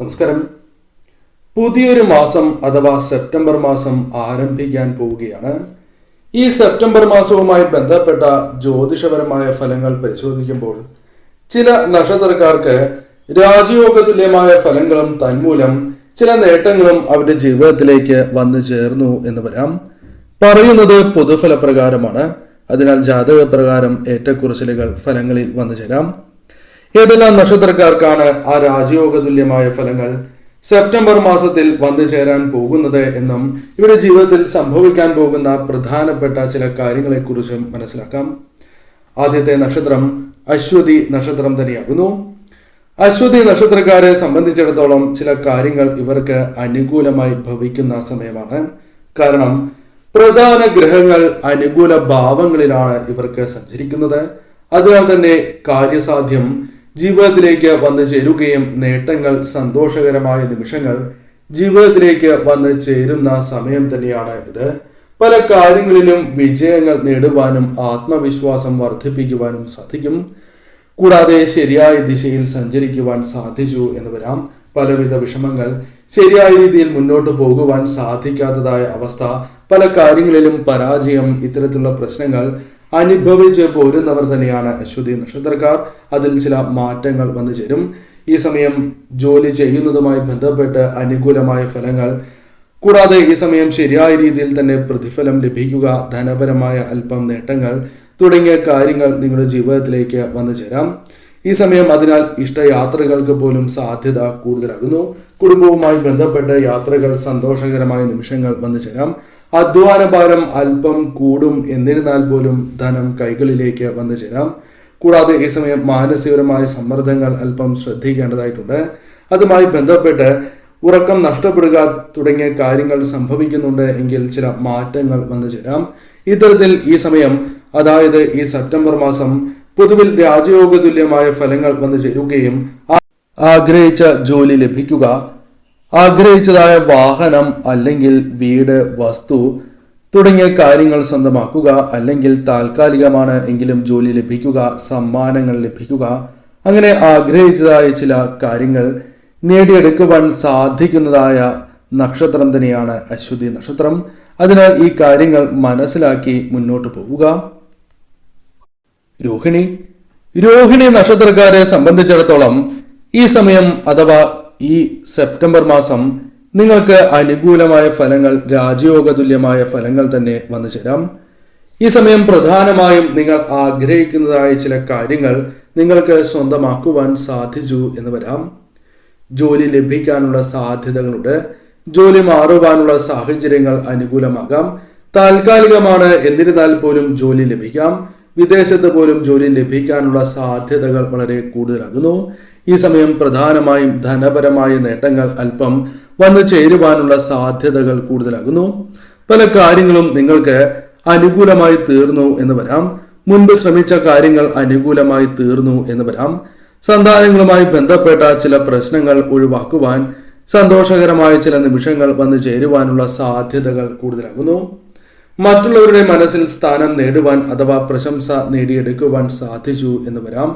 നമസ്കാരം. പുതിയൊരു മാസം അഥവാ സെപ്റ്റംബർ മാസം ആരംഭിക്കാൻ പോവുകയാണ്. ഈ സെപ്റ്റംബർ മാസവുമായി ബന്ധപ്പെട്ട ജ്യോതിഷപരമായ ഫലങ്ങൾ പരിശോധിക്കുമ്പോൾ ചില നക്ഷത്രക്കാർക്ക് രാജയോഗ തുല്യമായ ഫലങ്ങളും തന്മൂലം ചില നേട്ടങ്ങളും അവരുടെ ജീവിതത്തിലേക്ക് വന്നു ചേർന്നു എന്ന് വരാം. പറയുന്നത് പൊതുഫലപ്രകാരമാണ്. അതിനാൽ ജാതക പ്രകാരം ഏറ്റക്കുറച്ചിലുകൾ ഫലങ്ങളിൽ വന്നു ചേരാം. ഏതെല്ലാം നക്ഷത്രക്കാർക്കാണ് ആ രാജയോഗ തുല്യമായ ഫലങ്ങൾ സെപ്റ്റംബർ മാസത്തിൽ വന്നു ചേരാൻ പോകുന്നത് എന്നും ഇവരുടെ ജീവിതത്തിൽ സംഭവിക്കാൻ പോകുന്ന പ്രധാനപ്പെട്ട ചില കാര്യങ്ങളെക്കുറിച്ചും മനസ്സിലാക്കാം. ആദ്യത്തെ നക്ഷത്രം അശ്വതി നക്ഷത്രം തന്നെയാകുന്നു. അശ്വതി നക്ഷത്രക്കാരെ സംബന്ധിച്ചിടത്തോളം ചില കാര്യങ്ങൾ ഇവർക്ക് അനുകൂലമായി ഭവിക്കുന്ന സമയമാണ്. കാരണം പ്രധാന ഗ്രഹങ്ങൾ അനുകൂല ഭാവങ്ങളിലാണ് ഇവർക്ക് സഞ്ചരിക്കുന്നത്. അതിനാൽ തന്നെ കാര്യസാധ്യം ജീവിതത്തിലേക്ക് വന്നു ചേരുകയും നേട്ടങ്ങൾ സന്തോഷകരമായ നിമിഷങ്ങൾ ജീവിതത്തിലേക്ക് വന്നു ചേരുന്ന സമയം തന്നെയാണ് ഇത്. പല കാര്യങ്ങളിലും വിജയങ്ങൾ നേടുവാനും ആത്മവിശ്വാസം വർദ്ധിപ്പിക്കുവാനും സാധിക്കും. കൂടാതെ ശരിയായ ദിശയിൽ സഞ്ചരിക്കുവാൻ സാധിച്ചു എന്ന് വരാം. പലവിധ വിഷമങ്ങൾ ശരിയായ രീതിയിൽ മുന്നോട്ട് പോകുവാൻ സാധിക്കാത്തതായ അവസ്ഥ പല കാര്യങ്ങളിലും പരാജയം ഇത്തരത്തിലുള്ള പ്രശ്നങ്ങൾ അനുഭവിച്ച് പോരുന്നവർ തന്നെയാണ് അശ്വതി നക്ഷത്രക്കാർ. അതിൽ ചില മാറ്റങ്ങൾ വന്നു ചേരും. ഈ സമയം ജോലി ചെയ്യുന്നതുമായി ബന്ധപ്പെട്ട് അനുകൂലമായ ഫലങ്ങൾ. കൂടാതെ ഈ സമയം ശരിയായ രീതിയിൽ തന്നെ പ്രതിഫലം ലഭിക്കുക ധനപരമായ അല്പം നേട്ടങ്ങൾ തുടങ്ങിയ കാര്യങ്ങൾ നിങ്ങളുടെ ജീവിതത്തിലേക്ക് വന്നു ചേരാം. ഈ സമയം അതിനാൽ ഇഷ്ടയാത്രകൾക്ക് പോലും സാധ്യത കൂടുതലാകുന്നു. കുടുംബവുമായി ബന്ധപ്പെട്ട് യാത്രകൾ സന്തോഷകരമായ നിമിഷങ്ങൾ വന്നു ചേരാം. അധ്വാനഭാരം അല്പം കൂടും. എന്നിരുന്നാൽ പോലും ധനം കൈകളിലേക്ക് വന്നു ചേരാം. കൂടാതെ ഈ സമയം മാനസികപരമായ സമ്മർദ്ദങ്ങൾ അല്പം ശ്രദ്ധിക്കേണ്ടതായിട്ടുണ്ട്. അതുമായി ബന്ധപ്പെട്ട് ഉറക്കം നഷ്ടപ്പെടുക തുടങ്ങിയ കാര്യങ്ങൾ സംഭവിക്കുന്നുണ്ട് എങ്കിൽ ചില മാറ്റങ്ങൾ വന്നു ചേരാം. ഇത്തരത്തിൽ ഈ സമയം അതായത് ഈ സെപ്റ്റംബർ മാസം പൊതുവിൽ രാജയോഗ തുല്യമായ ഫലങ്ങൾ വന്നു ചേരുകയും ആഗ്രഹിച്ച ജോലി ലഭിക്കുക. ആഗ്രഹിച്ചതായ വാഹനം അല്ലെങ്കിൽ വീട് വസ്തു തുടങ്ങിയ കാര്യങ്ങൾ സ്വന്തമാക്കുക അല്ലെങ്കിൽ താൽക്കാലികമാണ് എങ്കിലും ജോലി ലഭിക്കുക സമ്മാനങ്ങൾ ലഭിക്കുക. അങ്ങനെ ആഗ്രഹിച്ചതായ ചില കാര്യങ്ങൾ നേടിയെടുക്കുവാൻ സാധിക്കുന്നതായ നക്ഷത്രം തന്നെയാണ് അശ്വതി നക്ഷത്രം. അതിനാൽ ഈ കാര്യങ്ങൾ മനസ്സിലാക്കി മുന്നോട്ട് പോവുക. രോഹിണി. രോഹിണി നക്ഷത്രക്കാരെ സംബന്ധിച്ചിടത്തോളം ഈ സമയം അഥവാ ഈ സെപ്റ്റംബർ മാസം നിങ്ങൾക്ക് അനുകൂലമായ ഫലങ്ങൾ രാജയോഗ തുല്യമായ ഫലങ്ങൾ തന്നെ വന്നു ചേരാം. ഈ സമയം പ്രധാനമായും നിങ്ങൾ ആഗ്രഹിക്കുന്നതായ ചില കാര്യങ്ങൾ നിങ്ങൾക്ക് സ്വന്തമാക്കുവാൻ സാധിച്ചു എന്ന് വരാം. ജോലി ലഭിക്കാനുള്ള സാധ്യതകളുണ്ട്. ജോലി മാറുവാനുള്ള സാഹചര്യങ്ങൾ അനുകൂലമാകാം. താൽക്കാലികമാണ്. എന്നിരുന്നാൽ പോലും ജോലി ലഭിക്കാം. വിദേശത്ത് പോലും ജോലി ലഭിക്കാനുള്ള സാധ്യതകൾ വളരെ കൂടുതലാകുന്നു. ഈ സമയം പ്രധാനമായും ധനപരമായ നേട്ടങ്ങൾ അല്പം വന്നു ചേരുവാനുള്ള സാധ്യതകൾ കൂടുതലാകുന്നു. പല കാര്യങ്ങളും നിങ്ങൾക്ക് അനുകൂലമായി തീർന്നു എന്ന് വരാം. മുൻപ് ശ്രമിച്ച കാര്യങ്ങൾ അനുകൂലമായി തീർന്നു എന്ന് വരാം. സന്താനങ്ങളുമായി ബന്ധപ്പെട്ട ചില പ്രശ്നങ്ങൾ ഒഴിവാക്കുവാൻ സന്തോഷകരമായ ചില നിമിഷങ്ങൾ വന്നു ചേരുവാനുള്ള സാധ്യതകൾ കൂടുതലാകുന്നു. മറ്റുള്ളവരുടെ മനസ്സിൽ സ്ഥാനം നേടുവാൻ അഥവാ പ്രശംസ നേടിയെടുക്കുവാൻ സാധിച്ചു എന്ന് വരാം.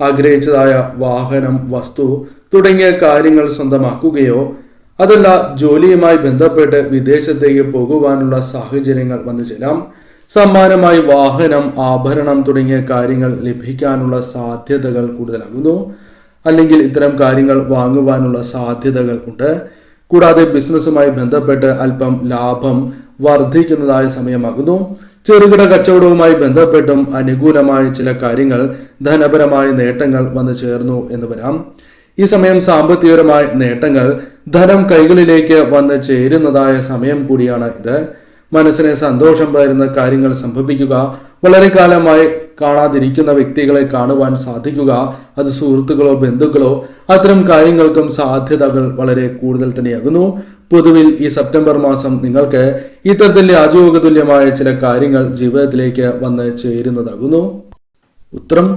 ആഗ്രഹിച്ചതായ വാഹനം വസ്തു തുടങ്ങിയ കാര്യങ്ങൾ സ്വന്തമാക്കുകയോ അതല്ല ജോലിയുമായി ബന്ധപ്പെട്ട് വിദേശത്തേക്ക് പോകുവാനുള്ള സാഹചര്യങ്ങൾ വന്നു ചേരാം സമ്മാനമായി വാഹനം ആഭരണം തുടങ്ങിയ കാര്യങ്ങൾ ലഭിക്കാനുള്ള സാധ്യതകൾ കൂടുതലാകുന്നു. അല്ലെങ്കിൽ ഇത്തരം കാര്യങ്ങൾ വാങ്ങുവാനുള്ള സാധ്യതകൾ ഉണ്ട്. കൂടാതെ ബിസിനസ്സുമായി ബന്ധപ്പെട്ട് അല്പം ലാഭം വർദ്ധിക്കുന്നതായ സമയമാകുന്നു. ചെറുകിട കച്ചവടവുമായി ബന്ധപ്പെട്ടും അനുകൂലമായ ചില കാര്യങ്ങൾ ധനപരമായ നേട്ടങ്ങൾ വന്നു ചേർന്നു എന്ന് വരാം. ഈ സമയം സാമ്പത്തികപരമായ നേട്ടങ്ങൾ ധനം കൈകളിലേക്ക് വന്ന് ചേരുന്നതായ സമയം കൂടിയാണ് ഇത്. മനസ്സിനെ സന്തോഷം പകരുന്ന കാര്യങ്ങൾ സംഭവിക്കുക വളരെ കാലമായി കാണാതിരിക്കുന്ന വ്യക്തികളെ കാണുവാൻ സാധിക്കുക. അത് സുഹൃത്തുക്കളോ ബന്ധുക്കളോ അത്തരം കാര്യങ്ങൾക്കും സാധ്യതകൾ വളരെ കൂടുതൽ തന്നെയാകുന്നു. പൊതുവിൽ ഈ സെപ്റ്റംബർ മാസം നിങ്ങൾക്ക് ഇത്തരത്തിൽ രാജയോഗ തുല്യമായ ചില കാര്യങ്ങൾ ജീവിതത്തിലേക്ക് വന്ന് ചേരുന്നതാകുന്നു. ഉത്തരം.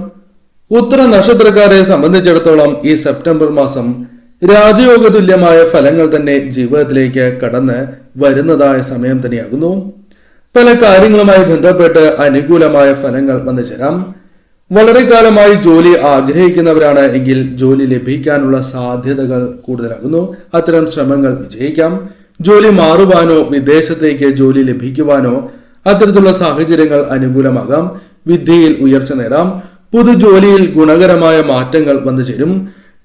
ഉത്തര നക്ഷത്രക്കാരെ സംബന്ധിച്ചിടത്തോളം ഈ സെപ്റ്റംബർ മാസം രാജയോഗ തുല്യമായ ഫലങ്ങൾ തന്നെ ജീവിതത്തിലേക്ക് കടന്ന് വരുന്നതായ സമയം തന്നെയാകുന്നു. പല കാര്യങ്ങളുമായി ബന്ധപ്പെട്ട് അനുകൂലമായ ഫലങ്ങൾ വന്നു ചേരാം വളരെ കാലമായി ജോലി ആഗ്രഹിക്കുന്നവരാണ് എങ്കിൽ ജോലി ലഭിക്കാനുള്ള സാധ്യതകൾ കൂടുതലാകുന്നു. അത്തരം ശ്രമങ്ങൾ വിജയിക്കാം. ജോലി മാറുവാനോ വിദേശത്തേക്ക് ജോലി ലഭിക്കുവാനോ അത്തരത്തിലുള്ള സാഹചര്യങ്ങൾ അനുകൂലമാകാം. വിദ്യയിൽ ഉയർച്ച നേടാം. പുതുജോലിയിൽ ഗുണകരമായ മാറ്റങ്ങൾ വന്നു ചേരും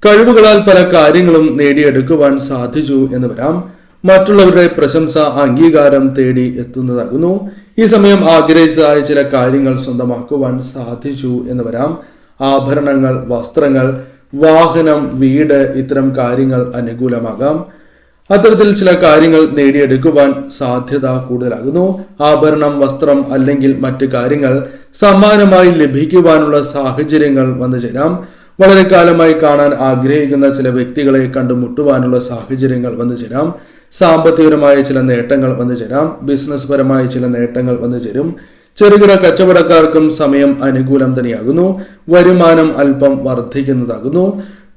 കഴിവുകളാൽ പല കാര്യങ്ങളും നേടിയെടുക്കുവാൻ സാധിച്ചു എന്ന് വരാം. മറ്റുള്ളവരുടെ പ്രശംസ അംഗീകാരം തേടി എത്തുന്നതാകുന്നു. ഈ സമയം ആഗ്രഹിച്ചതായ ചില കാര്യങ്ങൾ സ്വന്തമാക്കുവാൻ സാധിച്ചു എന്ന് വരാം. ആഭരണങ്ങൾ വസ്ത്രങ്ങൾ വാഹനം വീട് ഇത്തരം കാര്യങ്ങൾ അനുകൂലമാകാം. അത്തരത്തിൽ ചില കാര്യങ്ങൾ നേടിയെടുക്കുവാൻ സാധ്യത കൂടുതലാകുന്നു. ആഭരണം വസ്ത്രം അല്ലെങ്കിൽ മറ്റു കാര്യങ്ങൾ സമ്മാനമായി ലഭിക്കുവാനുള്ള സാഹചര്യങ്ങൾ വന്നു ചേരാം. വളരെ കാലമായി കാണാൻ ആഗ്രഹിക്കുന്ന ചില വ്യക്തികളെ കണ്ടുമുട്ടുവാനുള്ള സാഹചര്യങ്ങൾ വന്നു ചേരാം. സാമ്പത്തികപരമായ ചില നേട്ടങ്ങൾ വന്നു ചേരാം. ബിസിനസ് പരമായ ചില നേട്ടങ്ങൾ വന്നു ചേരും. ചെറുകിട കച്ചവടക്കാർക്കും സമയം അനുകൂലം തന്നെയാകുന്നു. വരുമാനം അല്പം വർദ്ധിക്കുന്നതാകുന്നു.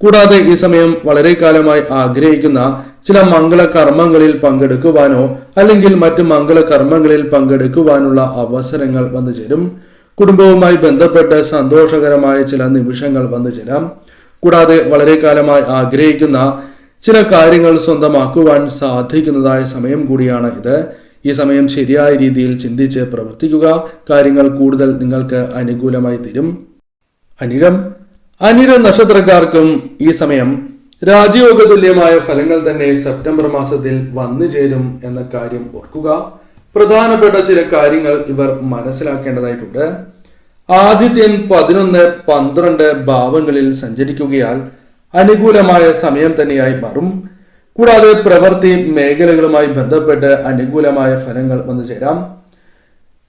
കൂടാതെ ഈ സമയം വളരെ കാലമായി ആഗ്രഹിക്കുന്ന ചില മംഗളകർമ്മങ്ങളിൽ പങ്കെടുക്കുവാനോ അല്ലെങ്കിൽ മറ്റു മംഗളകർമ്മങ്ങളിൽ പങ്കെടുക്കുവാനുള്ള അവസരങ്ങൾ വന്നു ചേരും. കുടുംബവുമായി ബന്ധപ്പെട്ട് സന്തോഷകരമായ ചില നിമിഷങ്ങൾ വന്നു ചേരാം. കൂടാതെ വളരെ കാലമായി ആഗ്രഹിക്കുന്ന ചില കാര്യങ്ങൾ സ്വന്തമാക്കുവാൻ സാധിക്കുന്നതായ സമയം കൂടിയാണ് ഇത്. ഈ സമയം ശരിയായ രീതിയിൽ ചിന്തിച്ച് പ്രവർത്തിക്കുക. കാര്യങ്ങൾ കൂടുതൽ നിങ്ങൾക്ക് അനുകൂലമായി തരും. അനിരം അനിര നക്ഷത്രക്കാർക്കും ഈ സമയം രാജയോഗ തുല്യമായ ഫലങ്ങൾ തന്നെ സെപ്റ്റംബർ മാസത്തിൽ വന്നു ചേരും എന്ന കാര്യം ഓർക്കുക. പ്രധാനപ്പെട്ട ചില കാര്യങ്ങൾ ഇവർ മനസ്സിലാക്കേണ്ടതായിട്ടുണ്ട്. ആദിത്യൻ പതിനൊന്ന് പന്ത്രണ്ട് ഭാവങ്ങളിൽ സഞ്ചരിക്കുകയാൽ അനുകൂലമായ സമയം തന്നെയായി മാറും. കൂടാതെ പ്രവൃത്തി മേഖലകളുമായി ബന്ധപ്പെട്ട് അനുകൂലമായ ഫലങ്ങൾ വന്നു ചേരാം.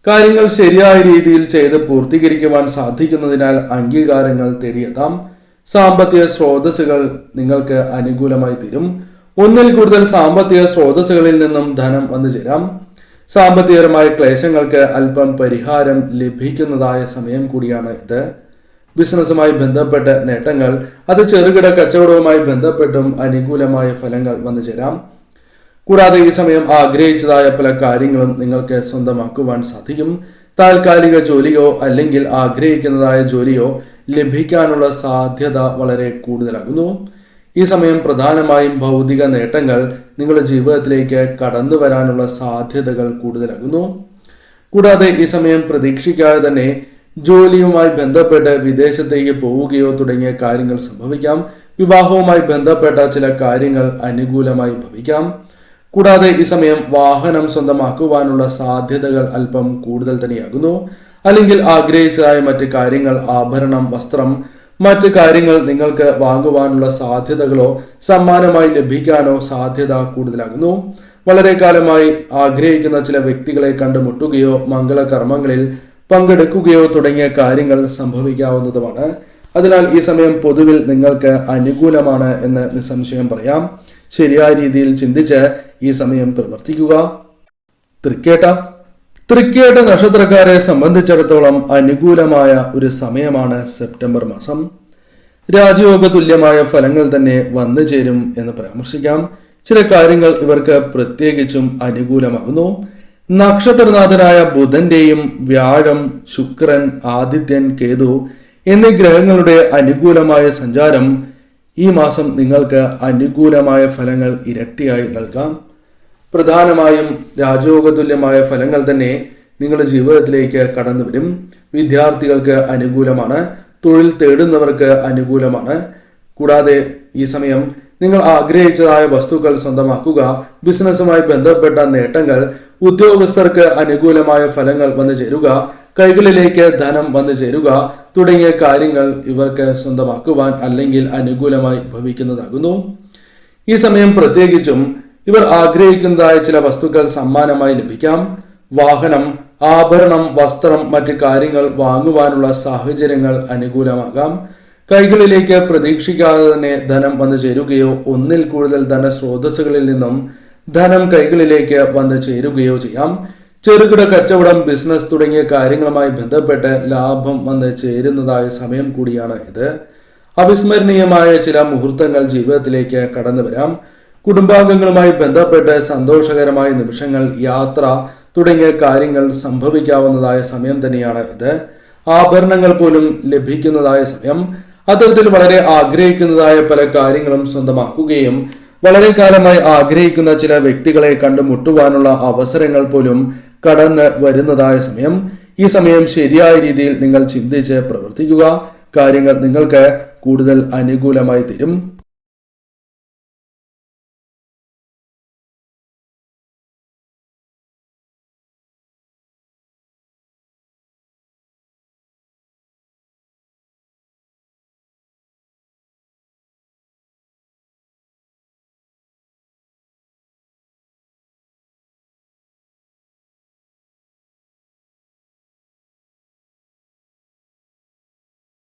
കാര്യങ്ങൾ ശരിയായ രീതിയിൽ ചെയ്ത് പൂർത്തീകരിക്കുവാൻ സാധിക്കുന്നതിനാൽ അംഗീകാരങ്ങൾ തേടിയെത്താം. സാമ്പത്തിക സ്രോതസ്സുകൾ നിങ്ങൾക്ക് അനുകൂലമായി തീരും. ഒന്നിൽ കൂടുതൽ സാമ്പത്തിക സ്രോതസ്സുകളിൽ നിന്നും ധനം വന്നു ചേരാം. സാമ്പത്തികപരമായ ക്ലേശങ്ങൾക്ക് അല്പം പരിഹാരം ലഭിക്കുന്നതായ സമയം കൂടിയാണ് ഇത്. ബിസിനസ്സുമായി ബന്ധപ്പെട്ട നേട്ടങ്ങൾ അത് ചെറുകിട കച്ചവടവുമായി ബന്ധപ്പെട്ടും അനുകൂലമായ ഫലങ്ങൾ വന്നു ചേരാം. കൂടാതെ ഈ സമയം ആഗ്രഹിച്ചതായ പല കാര്യങ്ങളും നിങ്ങൾക്ക് സ്വന്തമാക്കുവാൻ സാധിക്കും. താൽക്കാലിക ജോലിയോ അല്ലെങ്കിൽ ആഗ്രഹിക്കുന്നതായ ജോലിയോ ലഭിക്കാനുള്ള സാധ്യത വളരെ കൂടുതലാകുന്നു. ഈ സമയം പ്രധാനമായും ഭൗതിക നേട്ടങ്ങൾ നിങ്ങളുടെ ജീവിതത്തിലേക്ക് കടന്നു വരാനുള്ള സാധ്യതകൾ കൂടുതലാകുന്നു. കൂടാതെ ഈ സമയം പ്രതീക്ഷിക്കാതെ തന്നെ ജോലിയുമായി ബന്ധപ്പെട്ട് വിദേശത്തേക്ക് പോവുകയോ തുടങ്ങിയ കാര്യങ്ങൾ സംഭവിക്കാം. വിവാഹവുമായി ബന്ധപ്പെട്ട ചില കാര്യങ്ങൾ അനുകൂലമായി ഭവിക്കാം. കൂടാതെ ഈ സമയം വാഹനം സ്വന്തമാക്കുവാനുള്ള സാധ്യതകൾ അല്പം കൂടുതൽ തന്നെയാകുന്നു. അല്ലെങ്കിൽ ആഗ്രഹിച്ചതായ മറ്റ് കാര്യങ്ങൾ ആഭരണം വസ്ത്രം മറ്റ് കാര്യങ്ങൾ നിങ്ങൾക്ക് വാങ്ങുവാനുള്ള സാധ്യതകളോ സമ്മാനമായി ലഭിക്കാനോ സാധ്യത കൂടുതലാകുന്നു. വളരെ കാലമായി ആഗ്രഹിക്കുന്ന ചില വ്യക്തികളെ കണ്ടുമുട്ടുകയോ മംഗളകർമ്മങ്ങളിൽ പങ്കെടുക്കുകയോ തുടങ്ങിയ കാര്യങ്ങൾ സംഭവിക്കാവുന്നതുമാണ്. അതിനാൽ ഈ സമയം പൊതുവിൽ നിങ്ങൾക്ക് അനുകൂലമാണ് എന്ന് നിസ്സംശയം പറയാം. ശരിയായ രീതിയിൽ ചിന്തിച്ച് ഈ സമയം പ്രവർത്തിക്കുക. തൃക്കേട്ട. തൃക്കേട്ട നക്ഷത്രക്കാരെ സംബന്ധിച്ചിടത്തോളം അനുകൂലമായ ഒരു സമയമാണ് സെപ്റ്റംബർ മാസം. രാജയോഗ തുല്യമായ ഫലങ്ങൾ തന്നെ വന്നു ചേരും എന്ന് പരാമർശിക്കാം. ചില കാര്യങ്ങൾ ഇവർക്ക് പ്രത്യേകിച്ചും അനുകൂലമാകുന്നു. നക്ഷത്രനാഥനായ ബുധന്റെയും വ്യാഴം ശുക്രൻ ആദിത്യൻ കേതു എന്നീ ഗ്രഹങ്ങളുടെ അനുകൂലമായ സഞ്ചാരം ഈ മാസം നിങ്ങൾക്ക് അനുകൂലമായ ഫലങ്ങൾ ഇരട്ടിയായി നൽകാം. പ്രധാനമായും രാജയോഗതുല്യമായ ഫലങ്ങൾ തന്നെ നിങ്ങളുടെ ജീവിതത്തിലേക്ക് കടന്നു വരും. വിദ്യാർത്ഥികൾക്ക് അനുകൂലമാണ് തൊഴിൽ തേടുന്നവർക്ക് അനുകൂലമാണ്. കൂടാതെ ഈ സമയം നിങ്ങൾ ആഗ്രഹിച്ചതായ വസ്തുക്കൾ സ്വന്തമാക്കുക ബിസിനസ്സുമായി ബന്ധപ്പെട്ട നേട്ടങ്ങൾ ഉദ്യോഗസ്ഥർക്ക് അനുകൂലമായ ഫലങ്ങൾ വന്നു ചേരുക കൈകളിലേക്ക് ധനം വന്നു ചേരുക തുടങ്ങിയ കാര്യങ്ങൾ ഇവർക്ക് സ്വന്തമാക്കുവാൻ അല്ലെങ്കിൽ അനുകൂലമായി ഭവിക്കുന്നതാകുന്നു. ഈ സമയം പ്രത്യേകിച്ചും ഇവർ ആഗ്രഹിക്കുന്നതായ ചില വസ്തുക്കൾ സമ്മാനമായി ലഭിക്കാം. വാഹനം ആഭരണം വസ്ത്രം മറ്റു കാര്യങ്ങൾ വാങ്ങുവാനുള്ള സാഹചര്യങ്ങൾ അനുകൂലമാകാം. കൈകളിലേക്ക് പ്രതീക്ഷിക്കാതെ തന്നെ ധനം വന്നു ചേരുകയോ ഒന്നിൽ കൂടുതൽ ധനസ്രോതസ്സുകളിൽ നിന്നും ധനം കൈകളിലേക്ക് വന്നു ചേരുകയോ ചെയ്യാം. ചെറുകിട കച്ചവടം ബിസിനസ് തുടങ്ങിയ കാര്യങ്ങളുമായി ബന്ധപ്പെട്ട് ലാഭം വന്ന് ചേരുന്നതായ സമയം കൂടിയാണ് ഇത്. അവിസ്മരണീയമായ ചില മുഹൂർത്തങ്ങൾ ജീവിതത്തിലേക്ക് കടന്നു വരാം. കുടുംബാംഗങ്ങളുമായി ബന്ധപ്പെട്ട് സന്തോഷകരമായ നിമിഷങ്ങൾ യാത്ര തുടങ്ങിയ കാര്യങ്ങൾ സംഭവിക്കാവുന്നതായ സമയം തന്നെയാണ് ഇത്. ആഭരണങ്ങൾ പോലും ലഭിക്കുന്നതായ സമയം. അത്തരത്തിൽ വളരെ ആഗ്രഹിക്കുന്നതായ പല കാര്യങ്ങളും സ്വന്തമാക്കുകയും വളരെ കാലമായി ആഗ്രഹിക്കുന്ന ചില വ്യക്തികളെ കണ്ടുമുട്ടുവാനുള്ള അവസരങ്ങൾ പോലും കടന്ന് വരുന്നതായ സമയം. ഈ സമയം ശരിയായ രീതിയിൽ നിങ്ങൾ ചിന്തിച്ച് പ്രവർത്തിക്കുക. കാര്യങ്ങൾ നിങ്ങൾക്ക് കൂടുതൽ അനുകൂലമായി തീരും.